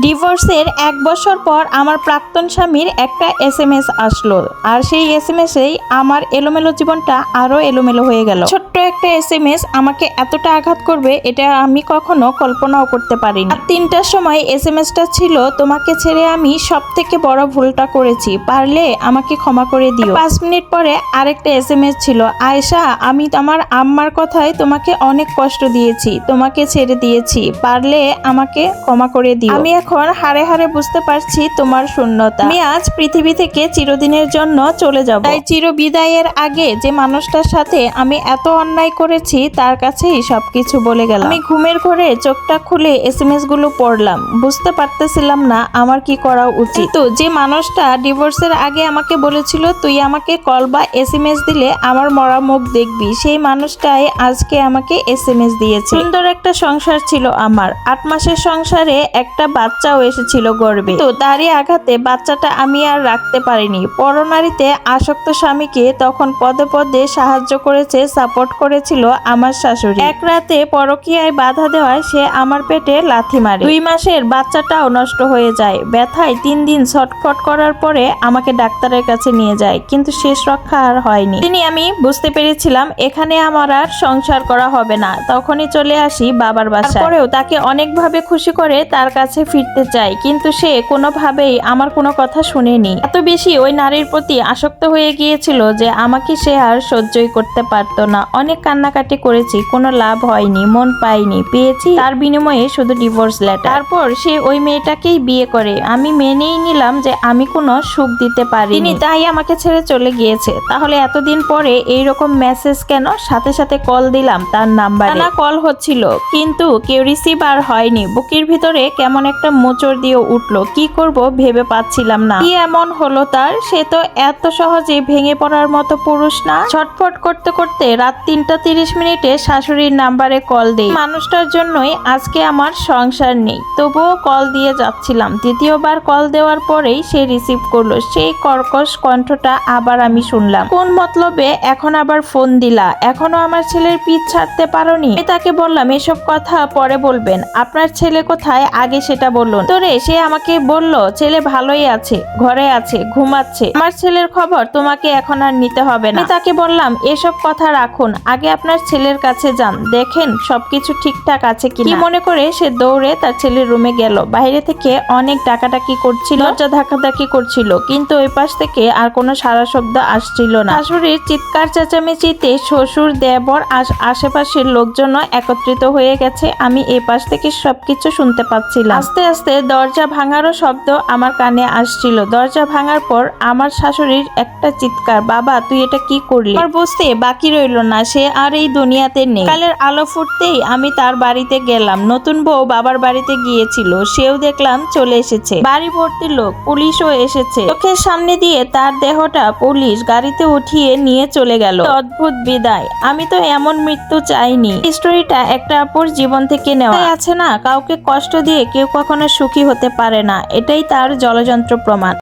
ডিভোর্সের এক বছর পর আমার প্রাক্তন স্বামীর একটা এস এম এস আসলো। আর সেই এস এম এসেই আমার এলোমেলো জীবনটা আরও এলোমেলো হয়ে গেল। ছোট্ট একটা এস এম এস আমাকে এতটা আঘাত করবে, এটা আমি কখনো কল্পনাও করতে পারিনি। আর তিনটার সময় এস এম এসটা ছিল, তোমাকে ছেড়ে আমি সব থেকে বড় ভুলটা করেছি। পারলে আমাকে ক্ষমা করে দিও। পাঁচ মিনিট পরে আরেকটা এস এম এস ছিল, আয়েশা, আমি আমার আম্মার কথায় তোমাকে অনেক কষ্ট দিয়েছি, তোমাকে ছেড়ে দিয়েছি। পারলে আমাকে ক্ষমা করে দিও। আমি এখন হারে হারে বুঝতে পারছি তোমার শূন্যতা। আমি আজ পৃথিবী থেকে চিরদিনের জন্য চলে যাব। তাই চির বিদায়ের আগে যে মানুষটার সাথে আমি এত অন্যায় করেছি, তার কাছেই সবকিছু বলে গেলাম। আমি ঘুমের ঘরে চোখটা খুলে এস এম এসগুলো পড়লাম। বুঝতে পারতেছিলাম না আমার কি করা উচিত। তো যে মানুষটা ডিভোর্সের আগে আমাকে বলেছিল, তুই আমাকে কল বা এস এম এস দিলে আমার মরা মুখ দেখবি। সেই মানুষটাই আজকে আমাকে এস এম এস দিয়েছে। সুন্দর একটা সংসার ছিল আমার। আট মাসের সংসারে একটা বাচ্চাও এসেছিল গর্বে। তো তারই আঘাতে বাচ্চাটা আমি আর রাখতে পারিনি। পরনারীতে আসক্ত স্বামীকে তখন পদে পদে সাহায্য করেছে, সাপোর্ট করেছিল আমার শাশুড়ি। এক রাতে পরকীয়ায় বাধা দেওয়ায় সে আমার পেটে লাথি মারে। দুই মাসের বাচ্চাটাও নষ্ট হয়ে যায়। ব্যথায় তিন দিন ছটফট করার পরে আমাকে ডাক্তারের কাছে নিয়ে যায়, কিন্তু শেষ রক্ষা আর হয়নি। তিনি আমি বুঝতে পেরেছিলাম, এখানে আমার আর সংসার করা হবে না। তখনই চলে আসি বাবার বাসায়। পরেও তাকে অনেকভাবে খুশি করে তার কাছে ফিরতে চাই কিন্তু সে কোনোভাবেই আমার কোনো কথা শুনেনি। এত বেশি ওই নারীর প্রতি আসক্ত হয়ে গিয়েছিল যে আমাকে সে আর সহ্যই করতে পারতো না। অনেক কান্নাকাটি করেছি, কোনো লাভ হয়নি, মন পাইনি পেয়েছি তার বিনিময়ে শুধু ডিভোর্স লেটার তারপর সে ওই মেয়েটাকেই বিয়ে করে। আমি মেনেই নিলাম যে আমি কোনো সুখ দিতে পারি তিনি তাই আমাকে ছেড়ে চলে গিয়েছে। তাহলে এতদিন পরে এই রকম মেসেজ কেন? সাথে সাথে কল দিলাম তার নাম্বারে কল হচ্ছিল, কিন্তু কেউ রিসিভ আর হয়নি। বুকের ভিতরে কেমন একটা মোচড় দিয়ে উঠল। কি করব ভেবে পাচ্ছিলাম না। কি এমন হলো তার? সে তো এত সহজে ভেঙে পড়ার মতো পুরুষ না। ছটফট করতে করতে রাত তিনটা তিরিশ মিনিটে শাশুড়ির নাম্বারে কল দেই। মানুষটার জন্যই আজকে আমার সংসার নেই। তবুও কল দিয়ে যাচ্ছিলাম। দ্বিতীয়বার কল দেওয়ার পরেই সে রিসিভ করল। সেই কর্কশ কণ্ঠটা আবার আমি শুনলাম। কোন মতলবে এখন আবার ফোন দিলা? এখনও আমার ছেলের পিছ ছাড়তে পারোনি? আমি তাকে বললাম, এসব কথা পরে বলবেন। আপনার ছেলে কোথায়? আগে সেটা বলুন তোরে? সে আমাকে বলল, ছেলে ভালোই আছে, ঘরে আছে, ঘুমাচ্ছে। আমার ছেলের খবর তোমাকে এখন আর নিতে হবে না। তাকে বললাম, এসব কথা রাখুন, আগে আপনার ছেলের কাছে যান, দেখেন সবকিছু ঠিকঠাক আছে কি মনে করে সে দৌড়ে তার ছেলের রুমে গেল। বাইরে থেকে অনেক ডাকাডাকি করছিল দরজা ধাক্কাধাক্কি করছিল, কিন্তু ওই পাশ থেকে আর কোনো সারা শব্দ আসছিল না। শাশুড়ির চিৎকার, চেঁচামেচিতে শ্বশুর, দেবর, আশ- আশেপাশের লোকজনও একত্রিত হয়ে গেছে। আমি এই পাশ থেকে সবকিছু শুনতে পাচ্ছিলাম। আস্তে আস্তে দরজা ভাঙারও শব্দ আমার কানে আসছিল। দরজা ভাঙার পর আমার শাশুড়ির একটা চিৎকার, বাবা, তুই এটা কি করলি? আমার বুঝতে বাকি রইল না, সে আর এই দুনিয়াতে নেই। কালের আলো ফুটতেই আমি তার বাড়িতে গেলাম। নতুন বউ বাবার বাড়িতে গিয়েছিল, সেও দেখলাম চলে এসেছে। বাড়ি ভর্তি লোক, পুলিশও এসেছে। চোখের সামনে দিয়ে তার দেহটা পুলিশ গাড়িতে উঠিয়ে নিয়ে চলে গেল। অদ্ভুত বিদায়। আমি তো এমন মৃত্যু চাইনি। স্টোরিটা একটা আপুর জীবন থেকে নেওয়া। আছে না, কাউকে কষ্ট দিয়ে কেউ কখনো সুখী হতে পারে না। এটাই তার জলযন্ত্র প্রমাণ।